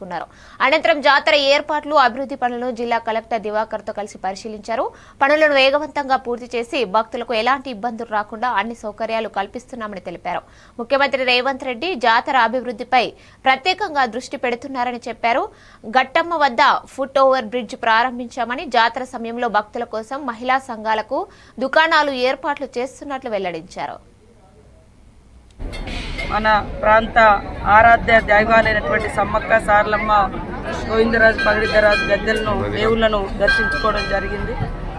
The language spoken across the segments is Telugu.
దర్శించుకున్నారు అనంతరం జాతర ఏర్పాట్లు అభివృద్ధి పనులను జిల్లా కలెక్టర్ దివాకర్తో కలిసి పరిశీలించారు. పనులను వేగవంతంగా పూర్తి చేసి భక్తులకు ఎలాంటి ఇబ్బందులు రాకుండా అన్ని సౌకర్యాలు కల్పిస్తున్నామని తెలిపారు. ముఖ్యమంత్రి రేవంత్ రెడ్డి జాతర అభివృద్ధిపై ప్రత్యేకంగా దృష్టి పెడుతున్నారని చెప్పారు. గట్టమ్మ వద్ద ఫుట్ ఓవర్ బ్రిడ్జ్ ప్రారంభించామని జాతర సమయంలో భక్తుల కోసం మహిళా సంఘాలకు దుకాణాలు ఏర్పాట్లు చేస్తున్నట్లు వెల్లడించారు. మన ప్రాంత ఆరాధ్య దైవాలైనటువంటి సమ్మక్క సారలమ్మ గోవిందరాజు పగడిద్దరాజు గద్దెలను దేవుళ్ళను దర్శించుకోవడం జరిగింది.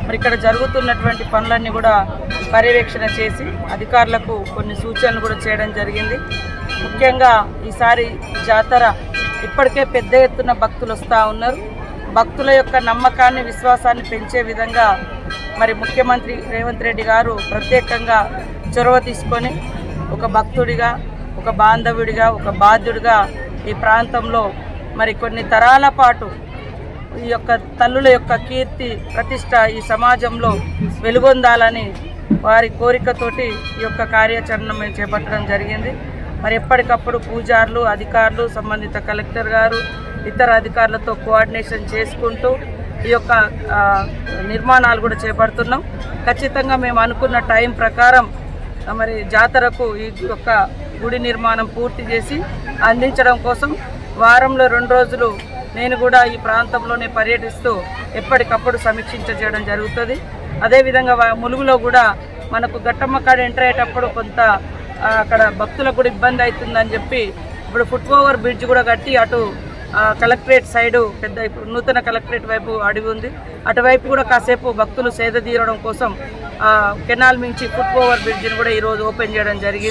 మరి ఇక్కడ జరుగుతున్నటువంటి పనులన్నీ కూడా పర్యవేక్షణ చేసి అధికారులకు కొన్ని సూచనలు కూడా చేయడం జరిగింది. ముఖ్యంగా ఈసారి జాతర ఇప్పటికే పెద్ద ఎత్తున భక్తులు వస్తూ ఉన్నారు. భక్తుల యొక్క నమ్మకాన్ని విశ్వాసాన్ని పెంచే విధంగా మరి ముఖ్యమంత్రి రేవంత్ రెడ్డి గారు ప్రత్యేకంగా చొరవ తీసుకొని ఒక భక్తుడిగా ఒక బాంధవుడిగా ఒక బాధ్యుడిగా ఈ ప్రాంతంలో మరి కొన్ని తరాల పాటు ఈ యొక్క తల్లుల యొక్క కీర్తి ప్రతిష్ట ఈ సమాజంలో వెలుగొందాలని వారి కోరికతోటి ఈ యొక్క కార్యాచరణ మేము చేపట్టడం జరిగింది. మరి ఎప్పటికప్పుడు పూజారులు అధికారులు సంబంధిత కలెక్టర్ గారు ఇతర అధికారులతో కోఆర్డినేషన్ చేసుకుంటూ ఈ యొక్క నిర్మాణాలు కూడా చేపడుతున్నాం. ఖచ్చితంగా మేము అనుకున్న టైం ప్రకారం మరి జాతరకు ఈ యొక్క గుడి నిర్మాణం పూర్తి చేసి అందించడం కోసం వారంలో రెండు రోజులు నేను కూడా ఈ ప్రాంతంలోనే పర్యటిస్తూ ఎప్పటికప్పుడు సమీక్షించ చేయడం జరుగుతుంది. అదేవిధంగా ములుగులో కూడా మనకు గట్టమ్మ కాడ ఎంటర్ అయ్యేటప్పుడు కొంత అక్కడ భక్తులకు కూడా ఇబ్బంది అవుతుందని చెప్పి ఇప్పుడు ఫుట్ ఓవర్ బ్రిడ్జ్ కూడా కట్టి అటు కలెక్టరేట్ సైడు పెద్ద ఇప్పుడు నూతన కలెక్టరేట్ వైపు అడవి ఉంది. అటువైపు కూడా కాసేపు భక్తులు సేద తీరడం కోసం కెనాల్ మించి ఫుట్ ఓవర్ బ్రిడ్జ్ని కూడా ఈరోజు ఓపెన్ చేయడం జరిగింది